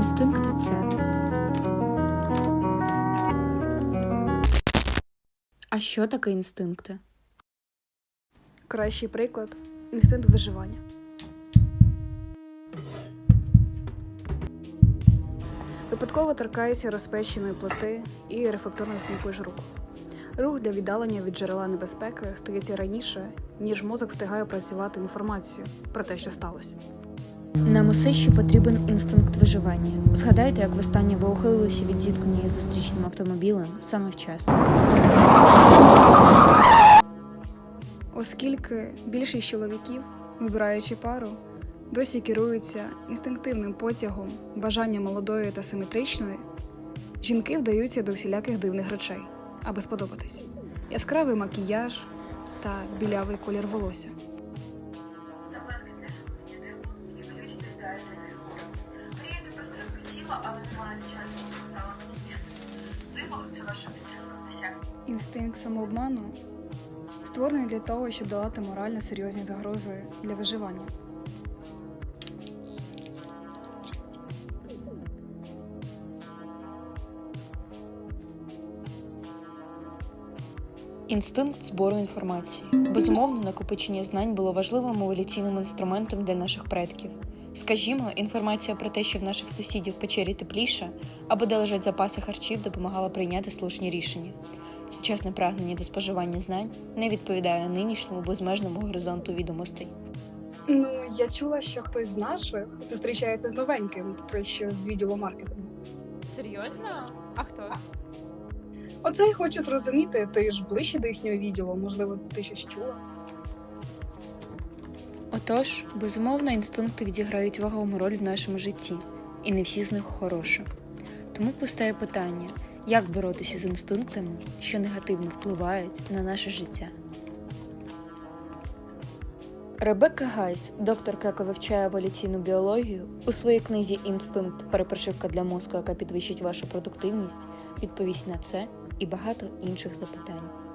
Інстинкт це. А що таке інстинкти? Кращий приклад інстинкт виживання. Випадково торкаєшся розпеченої плити і рефлекторно смакуєш руку. Рух для віддалення від джерела небезпеки стається раніше, ніж мозок встигає працювати інформацію про те, що сталося. Нам усе ще потрібен інстинкт виживання. Згадайте, як востаннє ви ухилилися від зіткнення із зустрічним автомобілем саме вчасно. Оскільки більшість чоловіків, вибираючи пару, досі керуються інстинктивним потягом, бажанням молодої та симетричної, жінки вдаються до всіляких дивних речей, аби сподобатись. Яскравий макіяж та білявий колір волосся. Але немає часу ні. Диво це ваша. Інстинкт самообману створений для того, щоб долати морально серйозні загрози для виживання. Інстинкт збору інформації. Безумовно, накопичення знань було важливим еволюційним інструментом для наших предків. Скажімо, інформація про те, що в наших сусідів в печері тепліше, або де лежать запаси харчів, допомагала прийняти слушні рішення. Сучасне прагнення до споживання знань не відповідає нинішньому безмежному горизонту відомостей. Ну, я чула, що хтось з наших зустрічається з новеньким, той що з відділу маркетингу. Серйозно? А хто? Оце я хочу зрозуміти, ти ж ближче до їхнього відділу, можливо, ти щось чула. Отож, безумовно, інстинкти відіграють вагому роль в нашому житті, і не всі з них хороші. Тому постає питання, як боротися з інстинктами, що негативно впливають на наше життя. Ребекка Гайс, докторка, яка вивчає еволюційну біологію, у своїй книзі Інстинкт перепрошивка для мозку, яка підвищить вашу продуктивність, відповість на це і багато інших запитань.